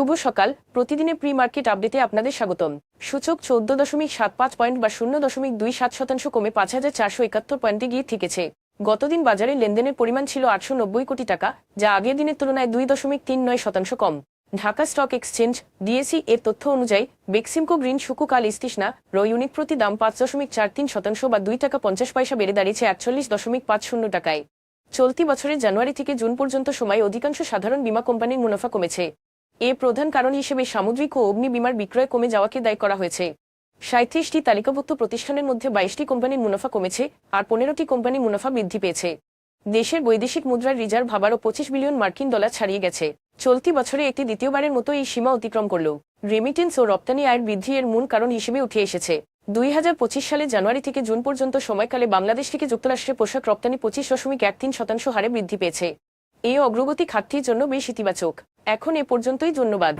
শুভ সকাল। প্রতিদিনের pre market আপডেটে আপনাদের স্বাগতম। সূচক চৌদ্দ দশমিক সাত পাঁচ পয়েন্ট বা শূন্য দশমিক দুই সাত শতাংশ কমে পাঁচ হাজার চারশো একাত্তর পয়েন্টে গিয়ে ঠিকেছে গতদিন বাজারে লেনদেনের পরিমাণ ছিল আটশো নব্বই কোটি টাকা, যা আগের দিনের তুলনায় দুই দশমিক তিন নয় শতাংশ কম। ঢাকা স্টক এক্সচেঞ্জ ডিএসি এর তথ্য অনুযায়ী, বেক্সিমকো গ্রিন শুকুকাল ইস্তিসনা র ইউনিট প্রতি দাম পাঁচ দশমিক চার তিন শতাংশ বা দুই টাকা পঞ্চাশ পয়সা বেড়ে দাঁড়িয়েছে একচল্লিশ দশমিক পাঁচ শূন্য টাকায়। চলতি বছরের জানুয়ারি থেকে জুন পর্যন্ত সময় অধিকাংশ সাধারণ বীমা কোম্পানির মুনাফা কমেছে। এর প্রধান কারণ হিসেবে সামুদ্রিক ও অগ্নি বিমার বিক্রয় কমে যাওয়াকে দায়ী করা হয়েছে। সাঁত্রিশটি তালিকাভুক্ত প্রতিষ্ঠানের মধ্যে বাইশটি কোম্পানির মুনাফা কমেছে আর পনেরোটি কোম্পানির মুনাফা বৃদ্ধি পেয়েছে। দেশের বৈদেশিক মুদ্রার রিজার্ভ আবারও পঁচিশ বিলিয়ন মার্কিন ডলার ছাড়িয়ে গেছে। চলতি বছরে একটি দ্বিতীয়বারের মতো এই সীমা অতিক্রম করল। রেমিটেন্স ও রপ্তানি আয়ের বৃদ্ধি এর মূল কারণ হিসেবে উঠে এসেছে। দুই হাজার পঁচিশ সালে জানুয়ারি থেকে জুন পর্যন্ত সময়কালে বাংলাদেশ থেকে যুক্তরাষ্ট্রে পোশাক রপ্তানি পঁচিশ দশমিক এক তিন শতাংশ হারে বৃদ্ধি পেয়েছে। এই অগ্রগতি খাতটির জন্য বেশ ইতিবাচক। এখন এ পর্যন্তই ধন্যবাদ।